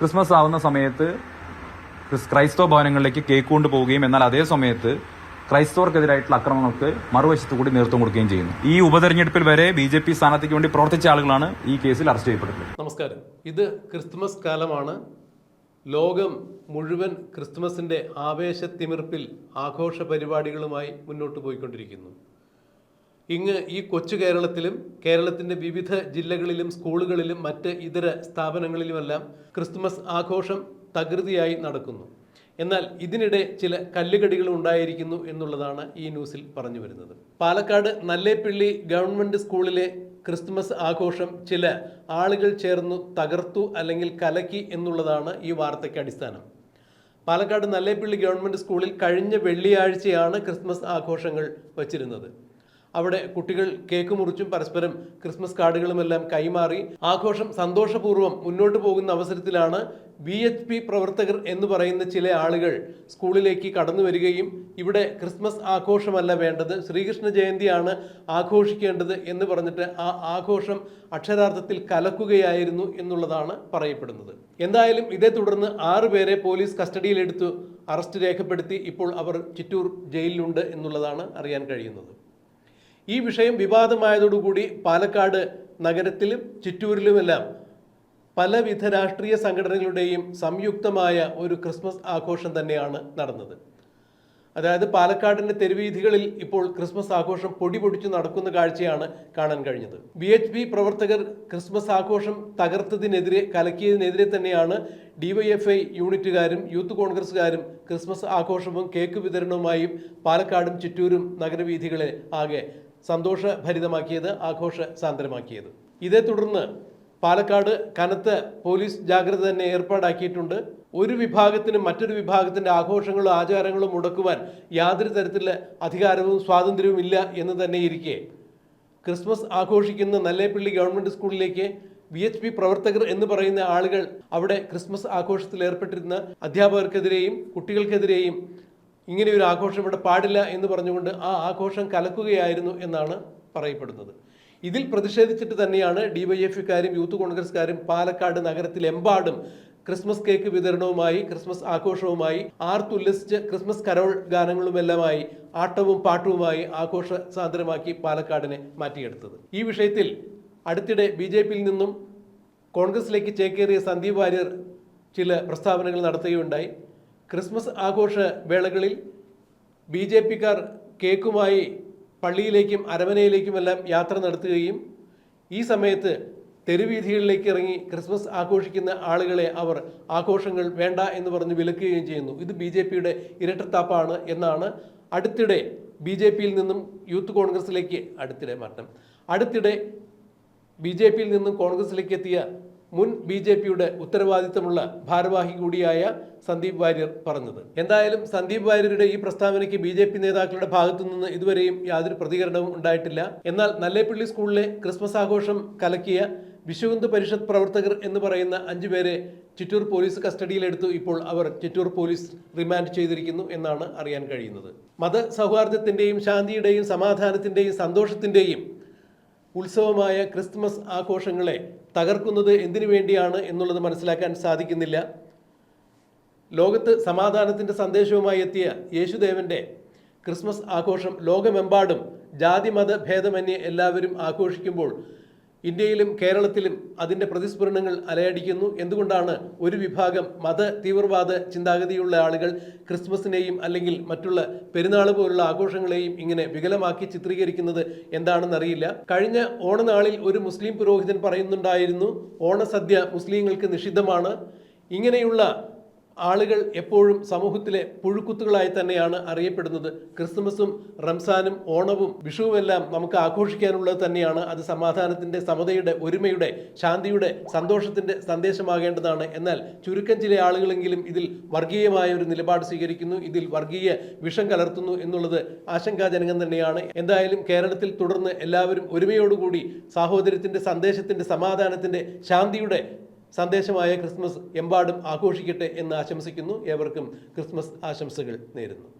Christmas ആവുന്ന സമയത്ത് Chris- ക്രൈസ്തവ ഭവനങ്ങളിലേക്ക് കേക്ക് കൊണ്ടുപോവുകയും എന്നാൽ അതേ സമയത്ത് ക്രൈസ്തവർക്കെതിരായിട്ടുള്ള അക്രമങ്ങൾക്ക് മറുവശത്ത് കൂടി നേതൃത്വം കൊടുക്കുകയും ചെയ്യുന്നു. ഈ ഉപതെരഞ്ഞെടുപ്പിൽ വരെ ബി ജെ പി സ്ഥാനാർത്ഥിക്ക് വേണ്ടി പ്രവർത്തിച്ച ആളുകളാണ് ഈ കേസിൽ അറസ്റ്റ് ചെയ്യപ്പെട്ടത് നമസ്കാരം. ഇത് ക്രിസ്മസ് കാലമാണ്. ലോകം മുഴുവൻ ക്രിസ്മസിന്റെ ആവേശത്തിമിർപ്പിൽ ആഘോഷ പരിപാടികളുമായി മുന്നോട്ട് പോയിക്കൊണ്ടിരിക്കുന്നു. ഇങ്ങ് ഈ കൊച്ചു കേരളത്തിലും കേരളത്തിന്റെ വിവിധ ജില്ലകളിലും സ്കൂളുകളിലും മറ്റ് ഇതര സ്ഥാപനങ്ങളിലുമെല്ലാം ക്രിസ്തുമസ് ആഘോഷം തകൃതിയായി നടക്കുന്നു. എന്നാൽ ഇതിനിടെ ചില കല്ലുകടികൾ ഉണ്ടായിരിക്കുന്നു എന്നുള്ളതാണ് ഈ ന്യൂസിൽ പറഞ്ഞു വരുന്നത്. പാലക്കാട് നല്ലേപ്പിള്ളി ഗവൺമെന്റ് സ്കൂളിലെ ക്രിസ്തുമസ് ആഘോഷം ചില ആളുകൾ ചേർന്നു തകർത്തു അല്ലെങ്കിൽ കലക്കി എന്നുള്ളതാണ് ഈ വാർത്തയ്ക്ക് അടിസ്ഥാനം. പാലക്കാട് നല്ലേപ്പിള്ളി ഗവൺമെന്റ് സ്കൂളിൽ കഴിഞ്ഞ വെള്ളിയാഴ്ചയാണ് ക്രിസ്മസ് ആഘോഷങ്ങൾ വച്ചിരുന്നത്. അവിടെ കുട്ടികൾ കേക്ക് മുറിച്ചും പരസ്പരം ക്രിസ്മസ് കാർഡുകളുമെല്ലാം കൈമാറി. ആഘോഷം സന്തോഷപൂർവം മുന്നോട്ട് പോകുന്ന അവസരത്തിലാണ് ബി എച്ച് പി പ്രവർത്തകർ എന്ന് പറയുന്ന ചില ആളുകൾ സ്കൂളിലേക്ക് കടന്നു വരികയും ഇവിടെ ക്രിസ്മസ് ആഘോഷമല്ല വേണ്ടത് ശ്രീകൃഷ്ണ ജയന്തിയാണ് ആഘോഷിക്കേണ്ടത് എന്ന് പറഞ്ഞിട്ട് ആ ആഘോഷം അക്ഷരാർത്ഥത്തിൽ കലക്കുകയായിരുന്നു എന്നുള്ളതാണ് പറയപ്പെടുന്നത്. എന്തായാലും ഇതേ തുടർന്ന് ആറുപേരെ പോലീസ് കസ്റ്റഡിയിലെടുത്തു അറസ്റ്റ് രേഖപ്പെടുത്തി. ഇപ്പോൾ അവർ ചിറ്റൂർ ജയിലിലുണ്ട് എന്നുള്ളതാണ് അറിയാൻ കഴിയുന്നത്. ഈ വിഷയം വിവാദമായതോടുകൂടി പാലക്കാട് നഗരത്തിലും ചിറ്റൂരിലുമെല്ലാം പലവിധ രാഷ്ട്രീയ സംഘടനകളുടെയും സംയുക്തമായ ഒരു ക്രിസ്മസ് ആഘോഷം തന്നെയാണ് നടന്നത്. അതായത് പാലക്കാടിന്റെ തെരുവീഥികളിൽ ഇപ്പോൾ ക്രിസ്മസ് ആഘോഷം പൊടി പൊടിച്ചു നടക്കുന്ന കാഴ്ചയാണ് കാണാൻ കഴിഞ്ഞത്. ബി എച്ച് പി പ്രവർത്തകർ ക്രിസ്മസ് ആഘോഷം തകർത്തതിനെതിരെ കലക്കിയതിനെതിരെ തന്നെയാണ് ഡിവൈഎഫ്ഐ യൂണിറ്റുകാരും യൂത്ത് കോൺഗ്രസ്സുകാരും ക്രിസ്മസ് ആഘോഷവും കേക്ക് വിതരണവുമായും പാലക്കാടും ചിറ്റൂരും നഗരവീഥികളെ ആകെ സന്തോഷഭരിതമാക്കിയത് ആഘോഷ സാന്ദ്രമാക്കിയത് ഇതേ തുടർന്ന് പാലക്കാട് കനത്ത പോലീസ് ജാഗ്രത തന്നെ ഏർപ്പാടാക്കിയിട്ടുണ്ട്. ഒരു വിഭാഗത്തിനും മറ്റൊരു വിഭാഗത്തിന്റെ ആഘോഷങ്ങളും ആചാരങ്ങളും മുടക്കുവാൻ യാതൊരു തരത്തിലുള്ള അധികാരവും സ്വാതന്ത്ര്യവും ഇല്ല എന്ന് തന്നെ ഇരിക്കെ. ക്രിസ്മസ് ആഘോഷിക്കുന്ന നല്ലേപ്പള്ളി ഗവൺമെന്റ് സ്കൂളിലേക്ക് വി എച്ച് പി പ്രവർത്തകർ എന്ന് പറയുന്ന ആളുകൾ അവിടെ ക്രിസ്മസ് ആഘോഷത്തിൽ ഏർപ്പെട്ടിരുന്ന അധ്യാപകർക്കെതിരെയും കുട്ടികൾക്കെതിരെയും ഇങ്ങനെ ഒരു ആഘോഷം ഇവിടെ പാടില്ല എന്ന് പറഞ്ഞുകൊണ്ട് ആ ആഘോഷം കലക്കുകയായിരുന്നു എന്നാണ് പറയപ്പെടുന്നത്. ഇതിൽ പ്രതിഷേധിച്ചിട്ട് തന്നെയാണ് ഡിവൈഎഫ്കാരും യൂത്ത് കോൺഗ്രസ്കാരും പാലക്കാട് നഗരത്തിലെമ്പാടും ക്രിസ്മസ് കേക്ക് വിതരണവുമായി ക്രിസ്മസ് ആഘോഷവുമായി ആർത്തുല്ലസിച്ച് ക്രിസ്മസ് കരോൾ ഗാനങ്ങളുമെല്ലാമായി ആട്ടവും പാട്ടുവുമായി ആഘോഷ സാന്ദ്രമാക്കി പാലക്കാടിനെ മാറ്റിയെടുത്തത്. ഈ വിഷയത്തിൽ അടുത്തിടെ ബി ജെ പിയിൽ നിന്നും കോൺഗ്രസിലേക്ക് ചേക്കേറിയ സന്ദീപ് വാര്യർ ചില പ്രസ്താവനകൾ നടത്തുകയുണ്ടായി. ക്രിസ്മസ് ആഘോഷ വേളകളിൽ ബി ജെ പിക്കാർ കേക്കുമായി പള്ളിയിലേക്കും അരമനയിലേക്കുമെല്ലാം യാത്ര നടത്തുകയും ഈ സമയത്ത് തെരുവീഥികളിലേക്ക് ഇറങ്ങി ക്രിസ്മസ് ആഘോഷിക്കുന്ന ആളുകളെ അവർ ആഘോഷങ്ങൾ വേണ്ട എന്ന് പറഞ്ഞ് വിലക്കുകയും ചെയ്യുന്നു. ഇത് ബി ജെ പിയുടെ ഇരട്ടത്താപ്പാണ് എന്നാണ് അടുത്തിടെ ബി ജെ പിയിൽ നിന്നും യൂത്ത് കോൺഗ്രസിലേക്ക് അടുത്തിടെ മാറ്റം അടുത്തിടെ ബി ജെ പിയിൽ നിന്നും കോൺഗ്രസിലേക്ക് എത്തിയ മുൻ ബി ജെ പിയുടെ ഉത്തരവാദിത്തമുള്ള ഭാരവാഹി കൂടിയായ സന്ദീപ് വാര്യർ പറഞ്ഞത്. എന്തായാലും സന്ദീപ് വാര്യരുടെ ഈ പ്രസ്താവനയ്ക്ക് ബി ജെ പി നേതാക്കളുടെ ഭാഗത്തു നിന്ന് ഇതുവരെയും യാതൊരു പ്രതികരണവും ഉണ്ടായിട്ടില്ല. എന്നാൽ നല്ലേപ്പള്ളി സ്കൂളിലെ ക്രിസ്മസ് ആഘോഷം കലക്കിയ വിശ്വഹിന്ദു പരിഷത്ത് പ്രവർത്തകർ എന്ന് പറയുന്ന അഞ്ചു പേരെ ചിറ്റൂർ പോലീസ് കസ്റ്റഡിയിലെടുത്തു. ഇപ്പോൾ അവർ ചിറ്റൂർ പോലീസ് റിമാൻഡ് ചെയ്തിരിക്കുന്നു എന്നാണ് അറിയാൻ കഴിയുന്നത്. മത സൗഹാർദ്ദത്തിന്റെയും ശാന്തിയുടെയും സമാധാനത്തിന്റെയും സന്തോഷത്തിന്റെയും ഉത്സവമായ ക്രിസ്മസ് ആഘോഷങ്ങളെ തകർക്കുന്നത് എന്തിനു വേണ്ടിയാണ് എന്നുള്ളത് മനസ്സിലാക്കാൻ സാധിക്കുന്നില്ല. ലോകത്ത് സമാധാനത്തിന്റെ സന്ദേശവുമായി എത്തിയ യേശുദേവന്റെ ക്രിസ്മസ് ആഘോഷം ലോകമെമ്പാടും ജാതി മത ഭേദമന്യേ എല്ലാവരും ആഘോഷിക്കുമ്പോൾ ഇന്ത്യയിലും കേരളത്തിലും അതിന്റെ പ്രതിസ്ഫുരണങ്ങൾ അലയടിക്കുന്നു. എന്തുകൊണ്ടാണ് ഒരു വിഭാഗം മത തീവ്രവാദ ചിന്താഗതിയുള്ള ആളുകൾ ക്രിസ്മസിനെയും അല്ലെങ്കിൽ മറ്റുള്ള പെരുന്നാൾ പോലുള്ള ആഘോഷങ്ങളെയും ഇങ്ങനെ വികലമാക്കി ചിത്രീകരിക്കുന്നത് എന്താണെന്നറിയില്ല. കഴിഞ്ഞ ഓണനാളിൽ ഒരു മുസ്ലിം പുരോഹിതൻ പറയുന്നുണ്ടായിരുന്നു ഓണസദ്യ മുസ്ലിങ്ങൾക്ക് നിഷിദ്ധമാണ്. ഇങ്ങനെയുള്ള ആളുകൾ എപ്പോഴും സമൂഹത്തിലെ പുഴുക്കുത്തുകളായി തന്നെയാണ് അറിയപ്പെടുന്നത്. ക്രിസ്മസും റംസാനും ഓണവും വിഷുവുമെല്ലാം നമുക്ക് ആഘോഷിക്കാനുള്ളത് തന്നെയാണ്. അത് സമാധാനത്തിന്റെ സമതയുടെ ഒരുമയുടെ ശാന്തിയുടെ സന്തോഷത്തിന്റെ സന്ദേശമാകേണ്ടതാണ്. എന്നാൽ ചുരുക്കം ചില ആളുകളെങ്കിലും ഇതിൽ വർഗീയമായ ഒരു നിലപാട് സ്വീകരിക്കുന്നു. ഇതിൽ വർഗീയ വിഷം കലർത്തുന്നു എന്നുള്ളത് ആശങ്കാജനകം തന്നെയാണ്. എന്തായാലും കേരളത്തിൽ തുടർന്ന് എല്ലാവരും ഒരുമയോടുകൂടി സാഹോദര്യത്തിന്റെ സന്ദേശത്തിന്റെ സമാധാനത്തിന്റെ ശാന്തിയുടെ സന്ദേശമായ ക്രിസ്മസ് എമ്പാടും ആഘോഷിക്കട്ടെ എന്ന് ആശംസിക്കുന്നു. ഏവർക്കും ക്രിസ്മസ് ആശംസകൾ നേരുന്നു.